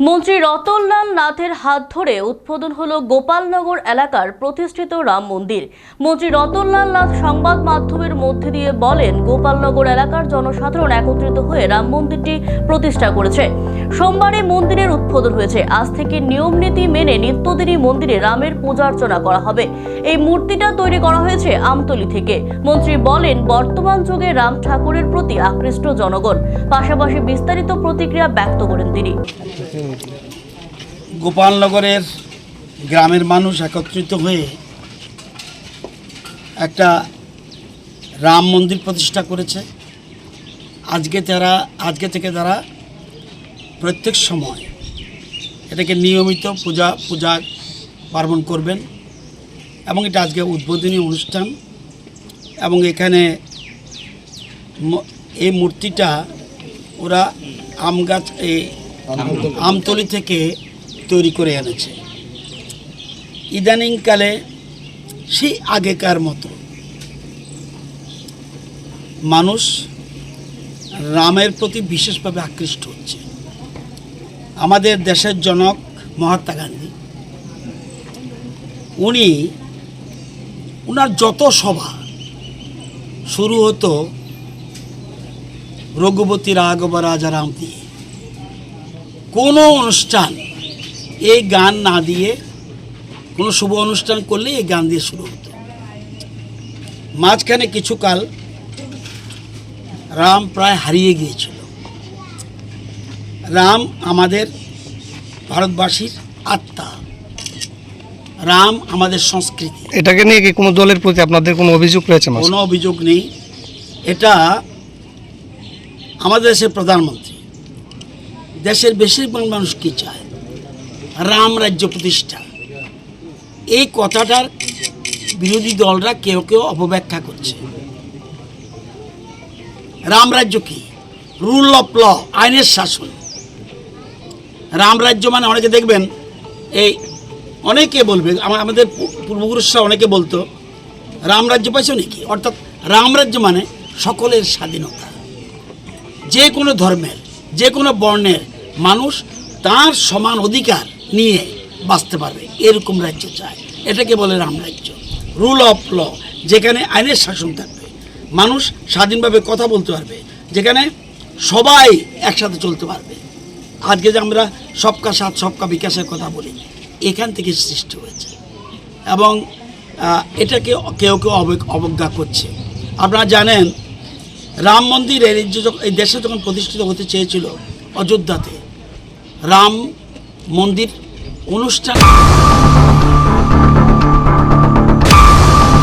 মন্ত্রী রতনলাল নাথের হাত ধরে উদ্বোধন হল গোপালনগর এলাকার প্রতিষ্ঠিত রাম মন্দির। মন্ত্রী রতনলাল নাথ সংবাদ মাধ্যমের মধ্যে দিয়ে বলেন, গোপালনগর এলাকার জনসাধারণ একত্রিত হয়ে রাম মন্দিরটি প্রতিষ্ঠা করেছে। সোমবারে মন্দিরের উদ্বোধন হয়েছে। আজ থেকে নিয়ম নীতি মেনে নিত্যদিনই মন্দিরে রামের পূজা অর্চনা করা হবে। এই মূর্তিটা তৈরি করা হয়েছে আমতলি থেকে। মন্ত্রী বলেন, বর্তমান যুগে রাম ঠাকুরের প্রতি আকৃষ্ট জনগণ। পাশাপাশি বিস্তারিত প্রতিক্রিয়া ব্যক্ত করেন তিনি। গোপালনগরের গ্রামের মানুষ একত্রিত হয়ে একটা রাম মন্দির প্রতিষ্ঠা করেছে। আজকে তারা, আজকে থেকে তারা প্রত্যেক সময় এটাকে নিয়মিত পূজা পূজা পার্বণ করবেন। এবং এটা আজকে উদ্বোধনী অনুষ্ঠান। এবং এখানে এই মূর্তিটা ওরা আম গাছ এই আমতলি থেকে তৈরি করে এনেছে। ইদানিংকালে সেই আগেকার মতো। মানুষ রামের প্রতি বিশেষভাবে আকৃষ্ট হচ্ছে। আমাদের দেশের জনক মহাত্মা গান্ধী, উনি ওনার যত সভা, শুরু হতো রঘুপতি, রাঘব, রাজা, রাম দিয়ে। কোনো অনুষ্ঠান, এই গান না দিয়ে, কোনো শুভ অনুষ্ঠান করলে এই গান দিয়ে শুরু হতো। মাঝখানে কিছুকাল রাম প্রায় হারিয়ে গিয়েছিল। রাম আমাদের ভারতবাসীর আত্মা। রাম আমাদের সংস্কৃতি। এটাকে নিয়ে কি কোনো দলের প্রতি আপনাদের কোনো অভিযোগ রয়েছে কোনো অভিযোগ নেই। এটা আমাদের দেশের প্রধানমন্ত্রী। দেশের বেশিরভাগ মানুষ কি চায়? রাম রাজ্য প্রতিষ্ঠা। এই কথাটার বিরোধী দলরা কেউ কেউ অপব্যাখ্যা করছে। রাম রাজ্য কি? রুল অফ ল আইনের শাসন। রাম রাজ্য মানে অনেকে দেখবেন এই অনেকে বলবে আমাদের পূর্বপুরুষরা অনেকে বলতো, রাম রাজ্য পাইছো নাকি? অর্থাৎ রাম রাজ্য মানে সকলের স্বাধীনতা। যে কোনো ধর্মের, যে কোনো বর্ণের মানুষ তার সমান অধিকার নিয়ে বাঁচতে পারবে, এরকম রাজ্য চায়। এটাকে বলে রাম রাজ্য। রুল অফ ল যেখানে আইনের শাসন থাকবে। মানুষ স্বাধীনভাবে কথা বলতে পারবে, যেখানে সবাই একসাথে চলতে পারবে। আজকে যে আমরা সবকা সাথ, সবকা বিকাশের কথা বলি এখান থেকে সৃষ্টি হয়েছে। এবং এটাকে কেউ কেউ অব- অবজ্ঞা করছে। আপনারা জানেন, রাম মন্দির এই দেশে যখন প্রতিষ্ঠিত হতে চেয়েছিল অযোধ্যাতে, রাম মন্দির অনুষ্ঠান